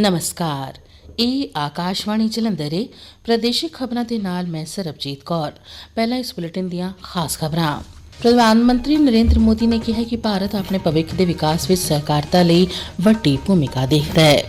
ਨਮਸਕਾਰ। ਇਹ ਆਕਾਸ਼ਵਾਣੀ ਜਲੰਧਰ ਪ੍ਰਾਦੇਸ਼ਿਕ ਖਬਰਾਂ ਦੇ ਨਾਲ ਮੈਂ ਸਰਬਜੀਤ ਕੌਰ। ਪਹਿਲਾਂ ਇਸ ਬੁਲੇਟਿਨ ਦੀਆਂ ਖਾਸ ਖਬਰਾਂ। ਪ੍ਰਧਾਨ ਮੰਤਰੀ ਨਰਿੰਦਰ ਮੋਦੀ ਨੇ ਕਿਹਾ ਕਿ ਭਾਰਤ ਆਪਣੇ ਭਵਿੱਖ ਦੇ ਵਿਕਾਸ ਵਿੱਚ ਸਹਿਕਾਰਤਾ ਲਈ ਵੱਡੀ ਭੂਮਿਕਾ ਦੇਖਦਾ ਹੈ।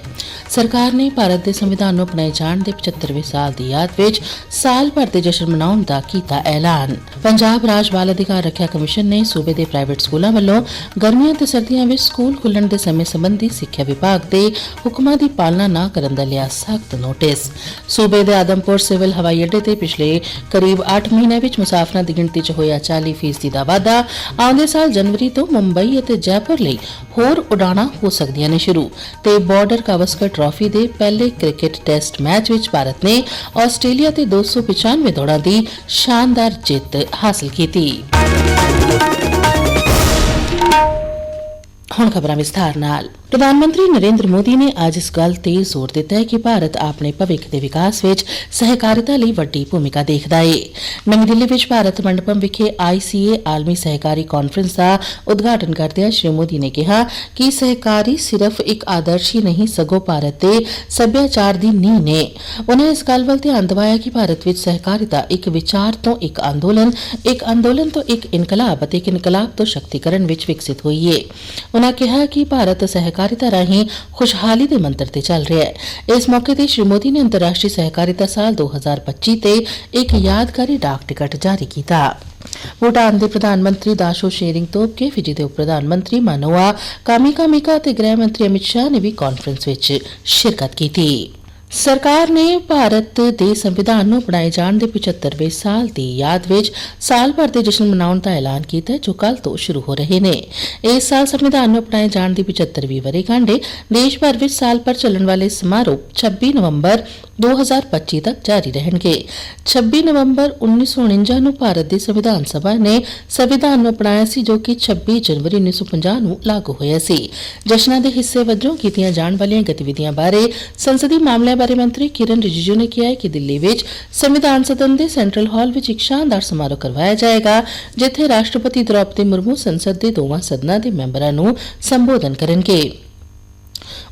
ਸਰਕਾਰ ਨੇ ਭਾਰਤ ਦੇ ਸੰਵਿਧਾਨ ਨੂੰ ਅਪਣਾਏ ਜਾਣ ਦੇ 75ਵੇਂ ਸਾਲ ਦੀ ਯਾਦ ਵਿੱਚ ਸਾਲ ਭਰ ਦੇ ਜਸ਼ਨ ਮਨਾਉਣ ਦਾ ਕੀਤਾ ਐਲਾਨ। ਪੰਜਾਬ ਰਾਜ ਬਾਲ ਅਧਿਕਾਰ ਰੱਖਿਆ ਕਮਿਸ਼ਨ ਨੇ ਸੂਬੇ ਦੇ ਪ੍ਰਾਈਵੇਟ ਸਕੂਲਾਂ ਵੱਲੋਂ ਗਰਮੀਆਂ ਤੇ ਸਰਦੀਆਂ ਵਿੱਚ ਸਕੂਲ ਖੁੱਲਣ ਦੇ ਸਮੇਂ ਸੰਬੰਧੀ ਸਿੱਖਿਆ ਵਿਭਾਗ ਦੇ ਹੁਕਮਾਂ ਦੀ ਪਾਲਣਾ ਨਾ ਕਰਨ ਦਾ ਲਿਆ ਸਖਤ ਨੋਟਿਸ। ਸੂਬੇ ਦੇ ਆਦਮਪੁਰ ਸਿਵਲ ਹਵਾਈ ਅੱਡੇ ਤੇ ਪਿਛਲੇ ਕਰੀਬ 8 ਮਹੀਨਿਆਂ ਵਿੱਚ ਮੁਸਾਫਰਾਂ ਦੀ ਗਿਣਤੀ 'ਚ ਹੋਇਆ 40% ਫੀਸਦੀ ਦਾ ਵਾਧਾ। ਆਉਂਦੇ ਸਾਲ ਜਨਵਰੀ ਤੋਂ ਮੁੰਬਈ ਅਤੇ ਜੈਪੁਰ ਲਈ ਹੋਰ ਉਡਾਣਾਂ ਹੋ ਸਕਦੀਆਂ ਨੇ ਸ਼ੁਰੂ ਤੇ ਬਾਰਡਰ ਗਾਵਸਕਰ ਟਰਾਫੀ ਦੇ ਪਹਿਲੇ ਕ੍ਰਿਕਟ ਟੈਸਟ ਮੈਚ ਵਿੱਚ ਭਾਰਤ ਨੇ ਆਸਟ੍ਰੇਲੀਆ ਤੇ 295 ਦੌੜਾਂ ਦੀ ਸ਼ਾਨਦਾਰ ਜਿੱਤ ਹਾਸਲ ਕੀਤੀ। ਹੁਣ ਖਬਰਾਂ ਵਿਸਥਾਰ ਨਾਲ। ਪ੍ਰਧਾਨ ਮੰਤਰੀ ਨਰਿੰਦਰ ਮੋਦੀ ਨੇ ਅੱਜ ਇਸ ਗੱਲ ਤੇ ਜ਼ੋਰ ਦਿੱਤਾ ਹੈ ਕਿ ਭਾਰਤ ਆਪਣੇ ਭਵਿੱਖ ਦੇ ਵਿਕਾਸ ਵਿੱਚ ਸਹਿਕਾਰਿਤਾ ਲਈ ਵੱਡੀ ਭੂਮਿਕਾ ਦੇਖਦਾ ਹੈ ਨਵੀਂ ਦਿੱਲੀ ਵਿੱਚ ਭਾਰਤ ਮੰਡਪਮ ਵਿਖੇ ਆਈਸੀਏ ਆਲਮੀ ਸਹਿਕਾਰੀ ਕਾਨਫਰੰਸ ਦਾ ਉਦਘਾਟਨ ਕਰਦਿਆਂ ਸ਼੍ਰੀ ਮੋਦੀ ਨੇ ਕਿਹਾ ਕਿ ਸਹਿਕਾਰੀ ਸਿਰਫ ਇੱਕ ਆਦਰਸ਼ ਹੀ ਨਹੀਂ ਸਗੋਂ ਭਾਰਤ ਦੇ ਸੱਭਿਆਚਾਰ ਦੀ ਨੀਂਹ ਨੇ ਉਹਨਾਂ ਇਸ ਗੱਲ ਵੱਲ ਧਿਆਨ ਦਿਵਾਇਆ ਕਿ ਭਾਰਤ ਵਿੱਚ ਸਹਿਕਾਰਿਤਾ ਇੱਕ ਵਿਚਾਰ ਤੋਂ ਇੱਕ ਅੰਦੋਲਨ ਇੱਕ ਅੰਦੋਲਨ ਤੋਂ ਇੱਕ ਇਨਕਲਾਬ ਅਤੇ ਇੱਕ ਇਨਕਲਾਬ ਤੋਂ ਸ਼ਕਤੀਕਰਨ ਵਿੱਚ ਵਿਕਸਿਤ ਹੋਈ ਹੈ ਉਹਨਾਂ ਕਿਹਾ ਕਿ ਭਾਰਤ ਸਹਿਕਾਰਿਤਾ ਰਾਹੀਂ ਖੁਸ਼ਹਾਲੀ ਦੇ ਮੰਤਰ ਤੇ ਚੱਲ ਰਿਹਾ ਹੈ। ਇਸ ਮੌਕੇ ਤੇ ਸ਼੍ਰੀ ਮੋਦੀ ਨੇ ਅੰਤਰਰਾਸ਼ਟਰੀ ਸਹਿਕਾਰਿਤਾ ਸਾਲ 2025 ਤੇ ਇੱਕ ਯਾਦਗਾਰੀ ਡਾਕ ਟਿਕਟ ਜਾਰੀ ਕੀਤਾ। ਭੂਟਾਨ ਦੇ ਪ੍ਰਧਾਨ ਮੰਤਰੀ ਦਾਸ਼ੋ ਸ਼ੇਰਿੰਗ ਤੋਬਕੇ ਫਿਜੀ ਦੇ ਉਪ ਪ੍ਰਧਾਨ ਮੰਤਰੀ ਮਾਨੋਆ ਕਾਮਿਕਾ ਮਿਕਾ ਅਤੇ ਗ੍ਰਹਿ ਮੰਤਰੀ ਅਮਿਤ ਸ਼ਾਹ ਨੇ ਵੀ ਕਾਨਫਰੰਸ ਵਿੱਚ ਸ਼ਿਰਕਤ ਕੀਤੀ। ਸਰਕਾਰ ਨੇ ਭਾਰਤ ਦੇ ਸੰਵਿਧਾਨ ਨੂੰ ਅਪਣਾਏ ਜਾਣ ਦੇ 75ਵੇਂ ਸਾਲ ਦੀ ਯਾਦ ਵਿੱਚ ਸਾਲ ਭਰ ਦੇ ਜਸ਼ਨ ਮਨਾਉਣ ਦਾ ਐਲਾਨ ਕੀਤਾ ਜੋ ਕੱਲ ਤੋਂ ਸ਼ੁਰੂ ਹੋ ਰਹੇ ਨੇ। ਇਸ ਸਾਲ ਸੰਵਿਧਾਨ ਨੂੰ ਅਪਣਾਏ ਜਾਣ ਦੀ 75ਵੀਂ ਵਰ੍ਹੇਗੰਢ ਦੇਸ਼ ਭਰ ਵਿੱਚ ਸਾਲ ਭਰ ਚੱਲਣ ਵਾਲੇ ਸਮਾਰੋਹ 26 ਨਵੰਬਰ 2025 ਤੱਕ ਜਾਰੀ ਰਹਿਣਗੇ। 26 ਨਵੰਬਰ 1949 ਨੂੰ ਭਾਰਤ ਦੀ ਸੰਵਿਧਾਨ ਸਭਾ ਨੇ ਸੰਵਿਧਾਨ ਨੂੰ ਅਪਣਾਇਆ ਸੀ, ਜੋ ਕਿ 26 ਜਨਵਰੀ 1950 ਨੂੰ ਲਾਗੂ ਹੋਇਆ ਸੀ। ਜਸ਼ਨਾਂ ਦੇ ਹਿੱਸੇ ਵਜੋਂ ਕੀਤੀਆਂ ਜਾਣ ਵਾਲੀਆਂ ਗਤੀਵਿਧੀਆਂ ਬਾਰੇ ਸੰਸਦੀ ਮਾਮਲਿਆਂ ਬਾਰੇ ਮੰਤਰੀ ਕਿਰਨ ਰਿਜੀਜੂ ਨੇ ਕਿਹਾ ਹੈ ਕਿ ਦਿੱਲੀ ਵਿੱਚ ਸੰਵਿਧਾਨ ਸਦਨ ਦੇ ਸੈਂਟਰਲ ਹਾਲ ਵਿੱਚ ਇੱਕ ਸ਼ਾਨਦਾਰ ਸਮਾਰੋਹ ਕਰਵਾਇਆ ਜਾਏਗਾ, ਜਿੱਥੇ ਰਾਸ਼ਟਰਪਤੀ ਦ੍ਰੋਪਦੀ ਮੁਰਮੂ ਸੰਸਦ ਦੇ ਦੋਵਾਂ ਸਦਨਾਂ ਦੇ ਮੈਂਬਰਾਂ ਨੂੰ ਸੰਬੋਧਨ ਕਰਨਗੇ।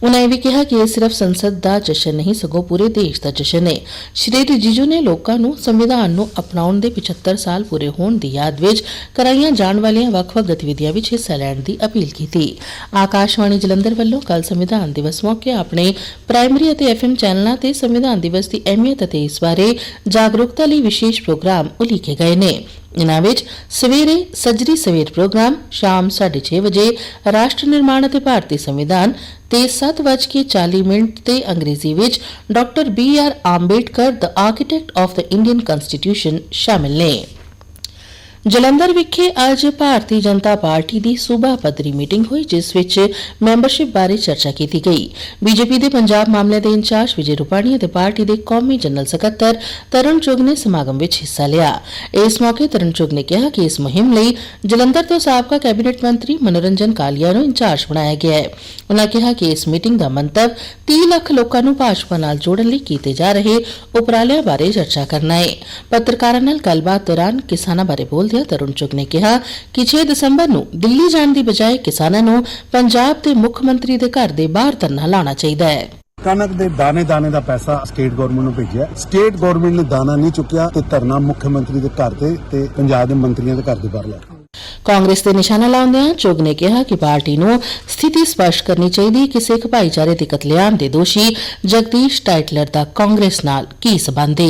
ਉਨ੍ਹਾਂ ਇਹ ਵੀ ਕਿਹਾ ਕਿ ਇਹ ਸਿਰਫ ਸੰਸਦ ਦਾ ਜਸ਼ਨ ਨਹੀਂ, ਸਗੋਂ ਪੂਰੇ ਦੇਸ਼ ਦਾ ਜਸ਼ਨ ਹੈ ਸ਼੍ਰੀ ਰਿਜੀਜੂ ਨੇ ਲੋਕਾਂ ਨੂੰ ਸੰਵਿਧਾਨ ਨੂੰ ਅਪਣਾਉਣ ਦੇ 75 ਸਾਲ ਪੂਰੇ ਹੋਣ ਦੀ ਯਾਦ ਵਿੱਚ ਕਰਾਈਆਂ ਜਾਣ ਵਾਲੀਆਂ ਵੱਖ-ਵੱਖ ਗਤੀਵਿਧੀਆਂ ਵਿੱਚ ਹਿੱਸਾ ਲੈਣ ਦੀ ਅਪੀਲ ਕੀਤੀ। ਆਕਾਸ਼ਵਾਣੀ ਜਲੰਧਰ ਵੱਲੋਂ ਕੱਲ ਸੰਵਿਧਾਨ ਦਿਵਸ ਮੌਕੇ ਆਪਣੇ ਪ੍ਰਾਇਮਰੀ ਅਤੇ ਐਫਐਮ ਚੈਨਲਾਂ ਤੇ ਸੰਵਿਧਾਨ ਦਿਵਸ ਦੀ ਅਹਿਮੀਅਤ ਅਤੇ ਇਸ ਬਾਰੇ ਜਾਗਰੂਕਤਾ ਲਈ ਵਿਸ਼ੇਸ਼ ਪ੍ਰੋਗਰਾਮ ਉਲੀਕੇ ਗਏ ਨੇ। ਇਨ੍ਹਾਂ ਵਿੱਚ ਸਵੇਰੇ ਸੱਜਰੀ ਸਵੇਰ ਪ੍ਰੋਗਰਾਮ ਸ਼ਾਮ 6:30 ਵਜੇ ਰਾਸ਼ਟਰ ਨਿਰਮਾਣ ਅਤੇ ਭਾਰਤੀ ਸੰਵਿਧਾਨ ਤੇ 7:40 ਮਿੰਟ ਤੇ ਅੰਗਰੇਜ਼ੀ ਵਿੱਚ doctor B R Ambedkar the architect of the Indian constitution ਸ਼ਾਮਿਲ ਨੇ। ਜਲੰਧਰ ਵਿਖੇ ਅੱਜ ਭਾਰਤੀ ਜਨਤਾ ਪਾਰਟੀ ਦੀ ਸੂਬਾ ਪੱਧਰੀ ਮੀਟਿੰਗ ਹੋਈ, ਜਿਸ ਵਿੱਚ ਮੈਂਬਰਸ਼ਿਪ ਬਾਰੇ ਚਰਚਾ ਕੀਤੀ ਗਈ। ਬੀਜੇਪੀ ਦੇ ਪੰਜਾਬ ਮਾਮਲੇ ਦੇ ਇੰਚਾਰਜ ਵਿਜੇ ਰੂਪਾਣੀ ਅਤੇ ਪਾਰਟੀ ਦੇ ਕੌਮੀ ਜਨਰਲ ਸਕੱਤਰ ਤਰੁਣ ਚੁਗ ਨੇ ਸਮਾਗਮ ਵਿੱਚ ਹਿੱਸਾ ਲਿਆ। ਇਸ ਮੌਕੇ ਤਰੁਣ ਚੁਗ ਨੇ ਕਿਹਾ ਕਿ ਇਸ ਮੁਹਿੰਮ ਲਈ ਜਲੰਧਰ ਤੋਂ ਸਾਬਕਾ ਕੈਬਨਿਟ ਮੰਤਰੀ ਮਨੋਰੰਜਨ ਕਾਲੀਆ ਨੂੰ ਇੰਚਾਰਜ ਬਣਾਇਆ ਗਿਆ ਹੈ। ਉਨ੍ਹਾਂ ਕਿਹਾ ਕਿ ਇਸ ਮੀਟਿੰਗ ਦਾ ਮੰਤਵ 30 ਲੱਖ ਲੋਕਾਂ ਨੂੰ ਭਾਜਪਾ ਨਾਲ ਜੋੜਨ ਲਈ ਕੀਤੇ ਜਾ ਰਹੇ ਉਪਰਾਲਿਆਂ ਬਾਰੇ ਚਰਚਾ ਕਰਨਾ ਹੈ। ਪੱਤਰਕਾਰਾਂ ਨਾਲ ਗੱਲਬਾਤ ਦੌਰਾਨ ਕਿਸਾਨਾਂ ਬਾਰੇ ਬੋਲਦਿਆਂ ਤਰੁਣ ਚੁਗ ਨੇ ਕਿਹਾ ਕਿ 6 ਦਸੰਬਰ ਨੂੰ ਦਿੱਲੀ ਜਾਣ ਦੀ ਬਜਾਏ ਕਿਸਾਨਾਂ ਨੂੰ ਪੰਜਾਬ ਦੇ ਮੁੱਖ ਮੰਤਰੀ ਦੇ ਘਰ ਦੇ ਬਾਹਰ ਧਰਨਾ ਲਾਉਣਾ ਚਾਹੀਦਾ ਹੈ। ਕਣਕ ਦੇ ਦਾਣੇ ਦਾਣੇ ਦਾ ਪੈਸਾ ਸਟੇਟ ਗਵਰਨਮੈਂਟ ਨੂੰ ਭੇਜਿਆ। ਸਟੇਟ ਗਵਰਨਮੈਂਟ ਨੇ ਦਾਣਾ ਨਹੀਂ ਚੁੱਕਿਆ ਤੇ ਧਰਨਾ ਮੁੱਖ ਮੰਤਰੀ ਦੇ ਘਰ ਤੇ ਤੇ ਪੰਜਾਬ ਦੇ ਮੰਤਰੀਆਂ ਦੇ ਘਰ ਦੇ ਬਾਹਰ ਲਾਇਆ। ਕਾਂਗਰਸ ਤੇ ਨਿਸ਼ਾਨਾ ਲਾਉਂਦਿਆਂ ਚੁਗ ਨੇ ਕਿਹਾ ਕਿ ਪਾਰਟੀ ਨੂੰ ਸਥਿਤੀ ਸਪਸ਼ਟ ਕਰਨੀ ਚਾਹੀਦੀ ਕਿ ਸਿੱਖ ਭਾਈਚਾਰੇ ਦੇ ਕਤਲੇਆਮ ਦੇ ਦੋਸ਼ੀ ਜਗਦੀਸ਼ ਟਾਈਟਲਰ ਦਾ ਕਾਂਗਰਸ ਨਾਲ ਕੀ ਸਬੰਧ ਹੈ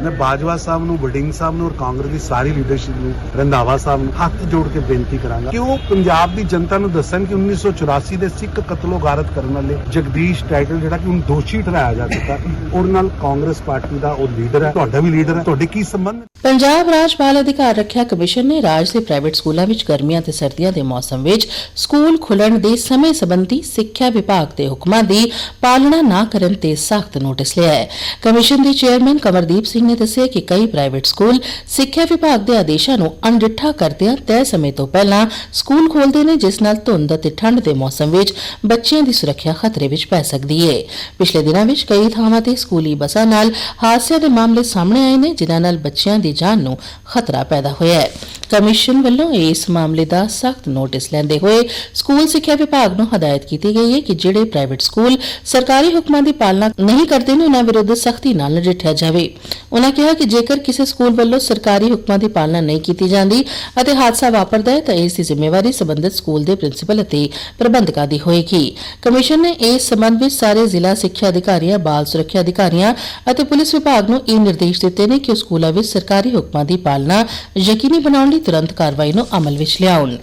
ਮੈਂ ਬਾਜਵਾ ਸਾਹਿਬ ਨੂੰ ਵਡਿੰਗ ਸਾਹਿਬ ਨੂੰ ਔਰ ਕਾਂਗਰਸ ਦੀ ਸਾਰੀ ਲੀਡਰਸ਼ਿਪ ਨੂੰ, ਰੰਧਾਵਾ ਸਾਹਿਬ ਨੂੰ ਹੱਥ ਜੋੜ ਕੇ ਬੇਨਤੀ ਕਰਾਂਗਾ ਕਿ ਉਹ ਪੰਜਾਬ ਦੀ ਜਨਤਾ ਨੂੰ ਦੱਸਣ ਕਿ 1984 ਦੇ ਸਿੱਖ ਕਤਲੋ ਕਰਨ ਵਾਲੇ ਜਗਦੀਸ਼ ਟਾਈਟਲ ਜਿਹੜਾ ਕਿ ਹੁਣ ਦੋਸ਼ੀ ਠਹਿਰਾਇਆ ਜਾ ਚੁੱਕਾ ਉਹਦੇ ਨਾਲ ਕਾਂਗਰਸ ਪਾਰਟੀ ਦਾ ਉਹ ਲੀਡਰ ਹੈ। ਤੁਹਾਡਾ ਵੀ ਲੀਡਰ ਹੈ। ਤੁਹਾਡੇ ਕੀ ਸੰਬੰਧ ਪੰਜਾਬ ਰਾਜ ਬਾਲ ਅਧਿਕਾਰ ਰੱਖਿਆ ਕਮਿਸ਼ਨ ਨੇ ਰਾਜ ਦੇ ਪ੍ਰਾਈਵੇਟ ਸਕੂਲਾਂ ਵਿੱਚ ਗਰਮੀਆਂ ਤੇ ਸਰਦੀਆਂ ਦੇ ਮੌਸਮ ਵਿੱਚ ਸਕੂਲ ਖੁੱਲਣ ਦੇ ਸਮੇਂ ਸੰਬੰਧੀ ਸਿੱਖਿਆ ਵਿਭਾਗ ਦੇ ਹੁਕਮਾਂ ਦੀ ਪਾਲਣਾ ਨਾ ਕਰਨ ਤੇ ਸਖਤ ਨੋਟਿਸ ਲਿਆ ਹੈ। ਕਮਿਸ਼ਨ ਦੇ ਚੇਅਰਮੈਨ ਕਮਰਦੀਪ ਸਿੰਘ ਨੇ ਦੱਸਿਆ ਕਿ ਕਈ ਪ੍ਰਾਈਵੇਟ ਸਕੂਲ ਸਿੱਖਿਆ ਵਿਭਾਗ ਦੇ ਆਦੇਸ਼ਾਂ ਨੂੰ ਅਣਡਿੱਠਾ ਕਰਦਿਆਂ ਤੈਅ ਸਮੇਂ ਤੋਂ ਪਹਿਲਾਂ ਸਕੂਲ ਖੋਲਦੇ ਨੇ, ਜਿਸ ਨਾਲ ਧੁੰਦ ਅਤੇ ਠੰਡ ਦੇ ਮੌਸਮ ਵਿੱਚ ਬੱਚਿਆਂ ਦੀ ਸੁਰੱਖਿਆ ਖਤਰੇ ਵਿੱਚ ਪੈ ਸਕਦੀ ਹੈ ਪਿਛਲੇ ਦਿਨਾਂ ਵਿੱਚ ਕਈ ਥਾਵਾਂ ਤੇ ਸਕੂਲੀ ਬੱਸਾਂ ਨਾਲ ਹਾਦਸਿਆਂ ਦੇ ਮਾਮਲੇ ਸਾਹਮਣੇ ਆਏ ਨੇ, ਜਿਨ੍ਹਾਂ ਨਾਲ ਬੱਚਿਆਂ ਦੀ ਜਾਨ ਨੂੰ ਖਤਰਾ ਪੈਦਾ ਹੋਇਆ ਹੈ। ਕਮਿਸ਼ਨ ਵੱਲੋਂ ਇਸ ਮਾਮਲੇ ਦਾ ਸਖਤ ਨੋਟਿਸ ਲੈਂਦੇ ਹੋਏ ਸਕੂਲ ਸਿੱਖਿਆ ਵਿਭਾਗ ਨੂੰ ਹਦਾਇਤ ਕੀਤੀ ਗਈ ਹੈ ਕਿ ਜਿਹੜੇ ਪ੍ਰਾਈਵੇਟ ਸਕੂਲ ਸਰਕਾਰੀ ਹੁਕਮਾਂ ਦੀ ਪਾਲਣਾ ਨਹੀਂ ਕਰਦੇ ਨੇ, ਉਹਨਾਂ ਵਿਰੁੱਧ ਸਖਤੀ ਨਾਲ ਨਜਿੱਠਿਆ ਜਾਵੇ। ਉਹਨਾਂ ਕਿਹਾ ਕਿ ਜੇਕਰ ਕਿਸੇ ਸਕੂਲ ਵੱਲੋਂ ਸਰਕਾਰੀ ਹੁਕਮਾਂ ਦੀ ਪਾਲਣਾ ਨਹੀਂ ਕੀਤੀ ਜਾਂਦੀ ਅਤੇ ਹਾਦਸਾ ਵਾਪਰਦਾ ਹੈ, ਤਾਂ ਇਸ ਦੀ ਜ਼ਿੰਮੇਵਾਰੀ ਸਬੰਧਤ ਸਕੂਲ ਦੇ ਪ੍ਰਿੰਸੀਪਲ ਅਤੇ ਪ੍ਰਬੰਧਕਾਂ ਦੀ ਹੋਏਗੀ। ਕਮਿਸ਼ਨ ਨੇ ਇਸ ਸਬੰਧ ਵਿੱਚ ਸਾਰੇ ਜ਼ਿਲ੍ਹਾ ਸਿੱਖਿਆ ਅਧਿਕਾਰੀਆਂ, ਬਾਲ ਸੁਰੱਖਿਆ ਅਧਿਕਾਰੀਆਂ ਅਤੇ ਪੁਲਿਸ ਵਿਭਾਗ ਨੂੰ ਇਹ ਨਿਰਦੇਸ਼ ਦਿੱਤੇ ਨੇ ਕਿ ਉਹ ਸਕੂਲਾਂ ਵਿੱਚ ਸਰਕਾਰੀ ਹੁਕਮਾਂ ਦੀ ਪਾਲਣਾ ਯਕੀਨੀ ਬਣਾਉਣ ਲਈ ਤੁਰੰਤ ਕਾਰਵਾਈ ਨੂੰ ਅਮਲ ਵਿੱਚ ਲਿਆਉਣ।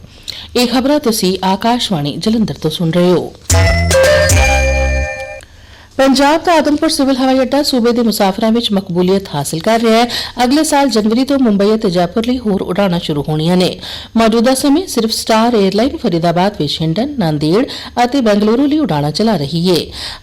ਇਹ ਖਬਰਾਂ ਤੁਸੀਂ ਆਕਾਸ਼ਵਾਣੀ ਜਲੰਧਰ ਤੋਂ ਸੁਣ ਰਹੇ ਹੋ। ਪੰਜਾਬ ਦਾ ਆਦਮਪੁਰ ਸਿਵਲ ਹਵਾਈ ਅੱਡਾ ਸੂਬੇ ਦੇ ਮੁਸਾਫਰਾਂ ਵਿੱਚ ਮਕਬੂਲੀਅਤ ਹਾਸਲ ਕਰ ਰਿਹਾ ਹੈ। ਅਗਲੇ ਸਾਲ ਜਨਵਰੀ ਤੋਂ ਮੁੰਬਈ ਅਤੇ ਜੈਪੁਰ ਲਈ ਹੋਰ ਉਡਾਣਾਂ ਸ਼ੁਰੂ ਹੋਣੀਆਂ ਨੇ। ਮੌਜੂਦਾ ਸਮੇਂ ਸਿਰਫ ਸਟਾਰ 에ਅਰਲਾਈਨ ਫਰੀਦਾਬਾਦ ਵਿੱਚ ਹਿੰਡਨ, ਨਾਂਦੇੜ ਅਤੇ ਬੰਗਲੁਰੂ ਲਈ ਉਡਾਣਾਂ ਚਲਾ ਰਹੀ ਹੈ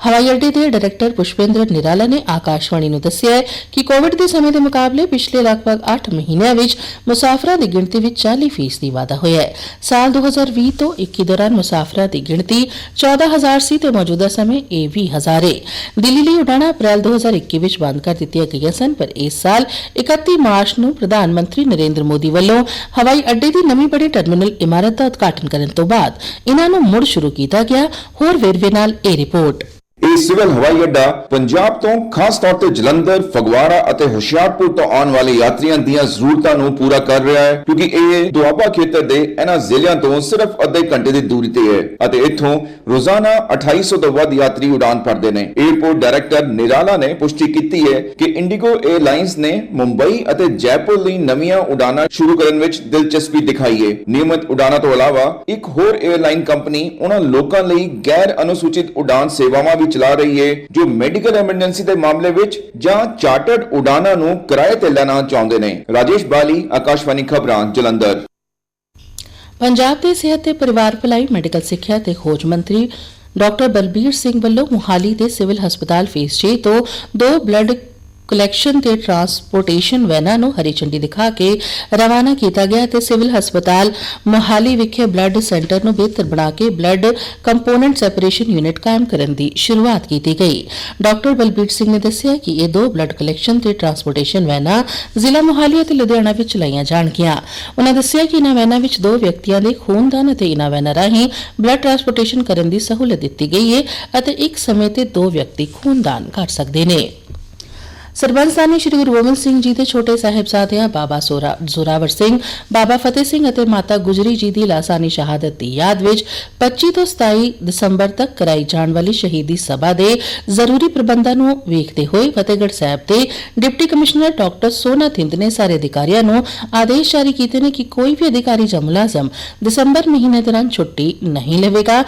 ਹਵਾਈ ਅੱਡੇ ਦੇ ਡਾਇਰੈਕਟਰ ਪੁਸ਼ਪੇਂਦਰ ਨਿਰਾਲਾ ਨੇ ਆਕਾਸ਼ਵਾਣੀ ਨੂੰ ਦੱਸਿਆ ਕਿ ਕੋਵਿਡ ਦੇ ਸਮੇਂ ਦੇ ਮੁਕਾਬਲੇ ਪਿਛਲੇ ਲਗਭਗ 8 ਮਹੀਨਿਆਂ ਵਿੱਚ ਮੁਸਾਫਰਾਂ ਦੀ ਗਿਣਤੀ ਵਿੱਚ 40% ਦੀ ਵਾਧਾ ਹੋਇਆ ਹੈ। ਸਾਲ 2020 ਤੋਂ 21 ਦੌਰਾਨ ਮੁਸਾਫਰਾਂ ਦੀ ਗਿਣਤੀ 14000 ਸੀ ਤੇ ਮੌਜੂਦਾ ਸਮੇਂ ਇਹ 20000 ਹੈ ਦਿੱਲੀ ਲਈ ਉਡਾਣਾਂ ਅਪ੍ਰੈਲ 2021 ਵਿੱਚ ਬੰਦ ਕਰ ਦਿੱਤੀਆਂ ਗਈਆਂ ਸਨ, ਪਰ ਇਸ ਸਾਲ 31 ਮਾਰਚ ਨੂੰ ਪ੍ਰਧਾਨ ਮੰਤਰੀ ਨਰਿੰਦਰ ਮੋਦੀ ਵੱਲੋਂ ਹਵਾਈ ਅੱਡੇ ਦੀ ਨਵੀਂ ਬੜੀ ਟਰਮੀਨਲ ਇਮਾਰਤ ਦਾ ਉਦਘਾਟਨ ਕਰਨ ਤੋਂ ਬਾਅਦ ਇਹਨਾਂ ਨੂੰ ਮੁੜ ਸ਼ੁਰੂ ਕੀਤਾ ਗਿਆ। ਹੋਰ ਵੇਰਵੇ ਨਾਲ ਇਹ ਰਿਪੋਰਟ। ਇਹ ਸਿਵਲ ਹਵਾਈ ਅੱਡਾ ਪੰਜਾਬ ਤੋਂ ਖਾਸ ਤੌਰ ਤੇ ਜਲੰਧਰ, ਫਗਵਾੜਾ ਅਤੇ ਹੁਸ਼ਿਆਰਪੁਰ ਤੋਂ ਆਉਣ ਵਾਲੇ ਯਾਤਰੀਆਂ ਦੀਆਂ ਜ਼ਰੂਰਤਾਂ ਨੂੰ ਪੂਰਾ ਕਰ ਰਿਹਾ ਹੈ, ਕਿਉਂਕਿ ਇਹ ਦੁਆਬਾ ਖੇਤਰ ਦੇ ਇਹਨਾਂ ਜ਼ਿਲ੍ਹਿਆਂ ਤੋਂ ਸਿਰਫ ਅੱਧੇ ਘੰਟੇ ਦੀ ਦੂਰੀ ਤੇ ਹੈ ਅਤੇ ਇੱਥੋਂ ਰੋਜ਼ਾਨਾ 2800 ਤੋਂ ਵੱਧ ਯਾਤਰੀ ਉਡਾਨ ਭਰਦੇ ਨੇ। 에ਅਰਪੋਰਟ ਡਾਇਰੈਕਟਰ ਨਿਰਾਲਾ ਨੇ ਪੁਸ਼ਟੀ ਕੀਤੀ ਹੈ ਕਿ ਇੰਡੀਗੋ 에ਅਰਲਾਈਨਸ ਨੇ ਮੁੰਬਈ ਅਤੇ ਜੈਪੁਰ ਲਈ ਨਵੀਆਂ ਉਡਾਨਾਂ ਸ਼ੁਰੂ ਕਰਨ ਵਿੱਚ ਦਿਲਚਸਪੀ ਦਿਖਾਈ ਹੈ। ਨਿਯਮਤ ਉਡਾਨਾਂ ਤੋਂ ਇਲਾਵਾ ਇੱਕ ਹੋਰ 에ਅਰਲਾਈਨ ਕੰਪਨੀ ਉਹਨਾਂ ਲੋਕਾਂ ਲਈ ਗੈਰ ਅਨੁਸੂਚਿਤ ਉਡਾਨ ਸੇਵਾਵਾਂ ਵੀ ਚਲਾ ਰਹੀ ਹੈ ਜੋ ਮੈਡੀਕਲ ਐਮਰਜੈਂਸੀ ਦੇ ਮਾਮਲੇ ਵਿੱਚ ਜਾਂ ਚਾਰਟਰਡ ਉਡਾਨਾਂ ਨੂੰ ਕਿਰਾਏ ਤੇ ਲੈਣਾ ਚਾਹੁੰਦੇ ਨੇ। ਰਾਜੇਸ਼ ਬਾਲੀ, ਆਕਾਸ਼ਵਾਣੀ ਖਬਰਾਂ, ਜਲੰਧਰ। ਪੰਜਾਬ ਦੇ ਸਿਹਤ ਤੇ ਪਰਿਵਾਰ ਭਲਾਈ ਮੈਡੀਕਲ ਸਿੱਖਿਆ ਤੇ ਖੋਜ ਮੰਤਰੀ ਡਾਕਟਰ ਬਲਬੀਰ ਸਿੰਘ ਵੱਲੋਂ ਮੁਹਾਲੀ ਦੇ ਸਿਵਲ ਹਸਪਤਾਲ ਫੇਸ 6 ਤੋਂ ਦੋ ਬਲੱਡ ਕਲੈਕਸ਼ਨ ਤੇ ਟਰਾਂਸਪੋਰਟੇਸ਼ਨ ਵੈਨਾਂ ਨੂੰ ਹਰੀ ਝੰਡੀ ਦਿਖਾ ਕੇ ਰਵਾਨਾ ਕੀਤਾ ਗਿਆ ਤੇ ਸਿਵਲ ਹਸਪਤਾਲ ਮੋਹਾਲੀ ਵਿਖੇ ਬਲੱਡ ਸੈਂਟਰ ਨੂੰ ਬਿਹਤਰ ਬਣਾ ਕੇ ਬਲੱਡ ਕੰਪੋਨੈਂਟ ਸੈਪਰੇਸ਼ਨ ਯੂਨਿਟ ਕਾਇਮ ਕਰਨ ਦੀ ਸ਼ੁਰੂਆਤ ਕੀਤੀ ਗਈ। ਡਾਕਟਰ ਬਲਬੀਰ ਸਿੰਘ ਨੇ ਦੱਸਿਆ ਕਿ ਇਹ ਦੋ ਬਲੱਡ ਕਲੈਕਸ਼ਨ ਤੇ ਟਰਾਂਸਪੋਰਟੇਸ਼ਨ ਵੈਨਾਂ ਜ਼ਿਲ੍ਹਾ ਮੋਹਾਲੀ ਅਤੇ ਲੁਧਿਆਣਾ ਵਿੱਚ ਚਲਾਈਆਂ ਜਾਣਗੀਆਂ। ਉਨ੍ਹਾਂ ਦੱਸਿਆ ਕਿ ਇਨ੍ਹਾਂ ਵੈਨਾਂ ਵਿੱਚ ਦੋ ਵਿਅਕਤੀਆਂ ਦੇ ਖੂਨਦਾਨ ਅਤੇ ਇਨ੍ਹਾਂ ਵੈਨਾਂ ਰਾਹੀਂ ਬਲੱਡ ਟਰਾਂਸਪੋਰਟੇਸ਼ਨ ਕਰਨ ਦੀ ਸਹੂਲਤ ਦਿੱਤੀ ਗਈ ਹੈ ਅਤੇ ਇੱਕ ਸਮੇਂ ਤੇ ਦੋ ਵਿਅਕਤੀ ਖੂਨਦਾਨ ਕਰ ਸਕਦੇ ਨੇ। ਸਰਬੰਸ ਸਾਨੀ ਸ਼੍ਰੀ ਗੁਰੂ ਗੋਬਿੰਦ ਸਿੰਘ ਜੀ ਦੇ ਛੋਟੇ ਸਾਹਿਬਜ਼ਾਦਿਆਂ ਬਾਬਾ ਜ਼ੋਰਾਵਰ ਸਿੰਘ, ਬਾਬਾ ਫਤਿਹ ਸਿੰਘ ਅਤੇ ਮਾਤਾ ਗੁਜਰੀ ਜੀ ਦੀ ਲਾਸਾਨੀ ਸ਼ਹਾਦਤ ਦੀ ਯਾਦ ਵਿੱਚ 25 ਤੋਂ 27 ਦਸੰਬਰ ਤੱਕ ਕਰਾਈ ਜਾਣ ਵਾਲੀ ਸ਼ਹੀਦੀ ਸਭਾ ਦੇ ਜ਼ਰੂਰੀ ਪ੍ਰਬੰਧਾਂ ਨੂੰ ਵੇਖਦੇ ਹੋਏ ਫਤਿਹਗੜ੍ਹ ਸਾਹਿਬ ਦੇ ਡਿਪਟੀ ਕਮਿਸ਼ਨਰ ਡਾਕਟਰ ਸੋਨਾ ਥਿੰਦ ਨੇ ਸਾਰੇ ਅਧਿਕਾਰੀਆਂ ਨੂੰ ਆਦੇਸ਼ ਜਾਰੀ ਕੀਤੇ ਨੇ ਕਿ ਕੋਈ ਵੀ ਅਧਿਕਾਰੀ ਜਾਂ ਮੁਲਾਜ਼ਮ ਦਸੰਬਰ ਮਹੀਨੇ ਦੌਰਾਨ ਛੁੱਟੀ ਨਹੀਂ ਲਵੇਗਾ।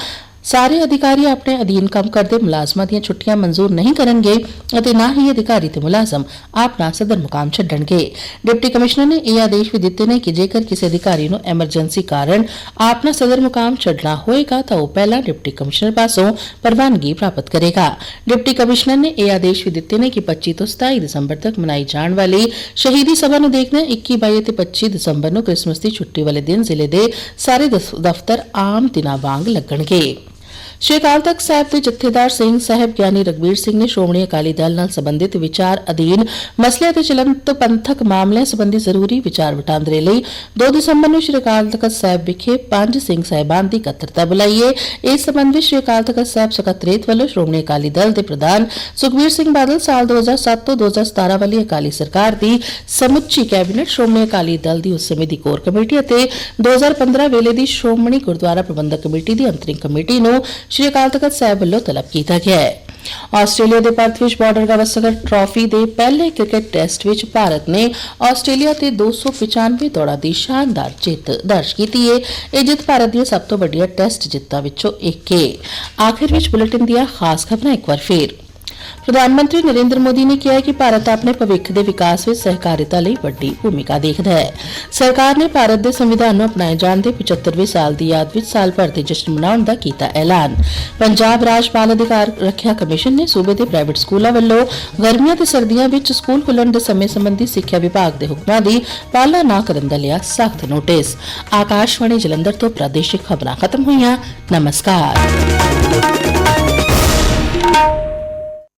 ਸਾਰੇ ਅਧਿਕਾਰੀ ਆਪਣੇ ਅਧੀਨ ਕੰਮ ਕਰਦੇ ਮੁਲਾਜ਼ਮਾਂ ਦੀਆਂ ਛੁੱਟੀਆਂ ਮਨਜ਼ੂਰ ਨਹੀਂ ਕਰਨਗੇ ਅਤੇ ਨਾ ਹੀ ਅਧਿਕਾਰੀ ਤੇ ਮੁਲਾਜ਼ਮ ਆਪਣਾ ਸਦਰ ਮੁਕਾਮ ਛੱਡਣਗੇ। ਡਿਪਟੀ ਕਮਿਸ਼ਨਰ ਨੇ ਇਹ ਆਦੇਸ਼ ਵੀ ਦਿੱਤੇ ਨੇ ਕਿ ਜੇਕਰ ਕਿਸੇ ਅਧਿਕਾਰੀ ਨੂੰ ਐਮਰਜੈਂਸੀ ਕਾਰਨ ਆਪਣਾ ਸਦਰ ਮੁਕਾਮ ਛੱਡਣਾ ਹੋਏਗਾ ਤਾਂ ਉਹ ਪਹਿਲਾਂ ਡਿਪਟੀ ਕਮਿਸ਼ਨਰ ਪਾਸੋਂ ਪ੍ਰਵਾਨਗੀ ਪ੍ਰਾਪਤ ਕਰੇਗਾ। ਡਿਪਟੀ ਕਮਿਸ਼ਨਰ ਨੇ ਇਹ ਆਦੇਸ਼ ਵੀ ਦਿੱਤੇ ਨੇ ਕਿ 25 ਤੋਂ 27 ਦਸੰਬਰ ਤੱਕ ਮਨਾਈ ਜਾਣ ਵਾਲੀ ਸ਼ਹੀਦੀ ਸਭਾ ਨੂੰ ਦੇਖਦੇ 21 22 ਅਤੇ 25 ਦਸੰਬਰ ਨੂੰ ਕ੍ਰਿਸਮਸ ਦੀ ਛੁੱਟੀ ਵਾਲੇ ਦਿਨ ਜ਼ਿਲ੍ਹੇ ਦੇ ਸਾਰੇ ਦਫ਼ਤਰ ਆਮ ਦਿਨਾਂ ਵਾਂਗ ਲੱਗਣਗੇ। ਸ਼੍ਰੀ ਅਕਾਲ ਤਖਤ ਸਾਹਿਬ ਦੇ ਜਥੇਦਾਰ ਸਿੰਘ ਸਾਹਿਬ ਗਿਆਨੀ ਰਗਵੀਰ ਸਿੰਘ ਨੇ ਸ਼੍ਰੋਮਣੀ ਅਕਾਲੀ ਦਲ ਨਾਲ ਸੰਬੰਧਿਤ ਵਿਚਾਰ ਅਧੀਨ ਮਸਲੇ ਅਤੇ ਚਲੰਤ ਪੰਥਕ ਮਾਮਲਿਆਂ ਸੰਬੰਧੀ ਜ਼ਰੂਰੀ ਵਿਚਾਰ ਵਟਾਂਦਰੇ ਲਈ 2 ਦਸੰਬਰ ਨੂੰ ਸ਼੍ਰੀ ਅਕਾਲ ਤਖਤ ਸਾਹਿਬ ਵਿਖੇ ਪੰਜ ਸਿੰਘ ਸਾਹਿਬਾਨ ਦੀ ਇਕੱਤਰਤਾ ਬੁਲਾਈ ਹੈ ਇਸ ਸੰਬੰਧ ਸ਼੍ਰੀ ਅਕਾਲ ਤਖਤ ਸਾਹਿਬ ਸਕੱਤਰੇਤ ਵੱਲੋਂ ਸ਼੍ਰੋਮਣੀ ਅਕਾਲੀ ਦਲ ਦੇ ਪ੍ਰਧਾਨ ਸੁਖਬੀਰ ਸਿੰਘ ਬਾਦਲ ਸਾਲ 2007 ਤੋਂ 2017 ਵਾਲੀ ਅਕਾਲੀ ਸਰਕਾਰ ਦੀ ਸਮੁੱਚੀ ਕੈਬਨਿਟ ਸ਼੍ਰੋਮਣੀ ਅਕਾਲੀ ਦਲ ਦੀ ਉਸ ਸਮੇਂ ਦੀ ਕੋਰ ਕਮੇਟੀ ਅਤੇ 2015 ਵੇਲੇ ਦੀ ਸ਼੍ਰੋਮਣੀ ਗੁਰਦੁਆਰਾ ਪ੍ਰਬੰਧਕ ਕਮੇਟੀ ਦੀ ਅੰਤਰਿਮ ਕਮੇਟੀ ਨੂੰ ਸ਼੍ਰੀ ਅਕਾਲ ਤਖਤ ਸਾਹਿਬ ਵੱਲੋਂ ਤਲਬ ਕੀਤਾ ਗਿਆ ਹੈ। ਆਸਟ੍ਰੇਲੀਆ ਦੇ ਪਰਥ ਵਿੱਚ ਬਾਰਡਰ ਗਵਸਕਰ ਟਰਾਫੀ ਦੇ ਪਹਿਲੇ ਕ੍ਰਿਕਟ ਟੈਸਟ ਵਿੱਚ ਭਾਰਤ ਨੇ ਆਸਟ੍ਰੇਲੀਆ ਤੇ 295 ਦੌੜਾਂ ਦੀ ਸ਼ਾਨਦਾਰ ਜਿੱਤ ਦਰਜ ਕੀਤੀ ਹੈ ਇਹ ਜਿੱਤ ਭਾਰਤ ਦੀਆਂ ਸਭ ਤੋਂ ਵੱਡੀਆਂ ਟੈਸਟ ਜਿੱਤਾਂ ਵਿੱਚੋਂ ਇੱਕ ਹੈ ਆਖਿਰ ਵਿੱਚ ਬੁਲੇਟਿਨ ਦੀਆਂ ਖਾਸ ਖਬਰਾਂ ਇੱਕ ਵਾਰ ਫੇਰ। ਪ੍ਰਧਾਨ ਮੰਤਰੀ ਨਰਿੰਦਰ ਮੋਦੀ ਨੇ ਕਿਹਾ ਕਿ ਭਾਰਤ ਆਪਣੇ ਭਵਿੱਖ ਦੇ ਵਿਕਾਸ ਵਿੱਚ ਸਹਿਕਾਰਿਤਾ ਲਈ ਵੱਡੀ ਭੂਮਿਕਾ ਦੇਖਦਾ ਹੈ। ਸਰਕਾਰ ਨੇ ਭਾਰਤ ਦੇ ਸੰਵਿਧਾਨ ਨੂੰ ਅਪਣਾਏ ਜਾਣ ਦੇ 75ਵੇਂ ਸਾਲ ਦੀ ਯਾਦ ਵਿੱਚ ਸਾਲ ਭਰ ਦੇ ਜਸ਼ਨ ਮਨਾਉਣ ਦਾ ਕੀਤਾ ਐਲਾਨ। ਪੰਜਾਬ ਰਾਜ ਬਾਲ ਅਧਿਕਾਰ ਰੱਖਿਆ ਕਮਿਸ਼ਨ ਨੇ ਸੂਬੇ ਦੇ ਪ੍ਰਾਈਵੇਟ ਸਕੂਲਾਂ ਵੱਲੋਂ ਗਰਮੀਆਂ ਤੇ ਸਰਦੀਆਂ ਵਿੱਚ ਸਕੂਲ ਖੁੱਲਣ ਦੇ ਸਮੇਂ ਸੰਬੰਧੀ ਸਿੱਖਿਆ ਵਿਭਾਗ ਦੇ ਹੁਕਮਾਂ ਦੀ ਪਾਲਣਾ ਨਾ ਕਰਨ ਦਾ ਲਿਆ ਸਖਤ ਨੋਟਿਸ। ਆਕਾਸ਼ਵਾਣੀ ਜਲੰਧਰ ਤੋਂ ਪ੍ਰਾਦੇਸ਼ਿਕ ਖਬਰਾਂ ਖਤਮ ਹੋਈਆਂ। ਨਮਸਕਾਰ।